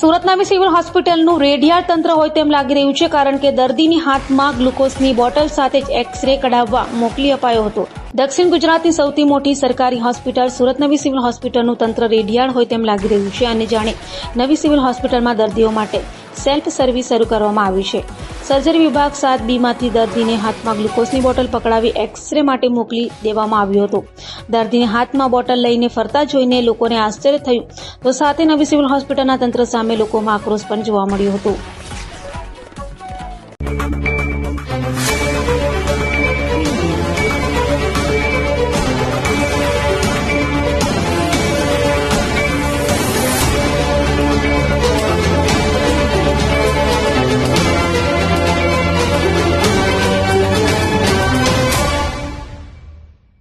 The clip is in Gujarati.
સુરતના બી સિવિલ હોસ્પિટલનું રેડિયાળ તંત્ર હોય તેમ લાગી રહ્યું છે કારણ કે દર્દીની હાથમાં ગ્લુકોઝની બોટલ સાથે જ એક્સરે કઢાવવા મોકલી અપાયો હતો. દક્ષિણ ગુજરાતની સૌથી મોટી સરકારી હોસ્પિટલ સુરત નવી સિવિલ હોસ્પિટલનું તંત્ર રેડિયાળ હોય તેમ લાગી રહ્યું છે. અને જાણે નવી સિવિલ હોસ્પિટલમાં દર્દીઓ માટે સેલ્ફ સર્વિસ શરૂ કરવામાં આવી છે. સર્જરી વિભાગ સાત બીમાંથી દર્દીને હાથમાં ગ્લુકોઝની બોટલ પકડાવી એક્સરે માટે મોકલી દેવામાં આવ્યો હતો. દર્દીને હાથમાં બોટલ લઈને ફરતા જોઈને લોકોને આશ્ચર્ય થયું. તો સાથે નવી સિવિલ હોસ્પિટલના તંત્ર સામે લોકોમાં આક્રોશ પણ જોવા મળ્યો હતો.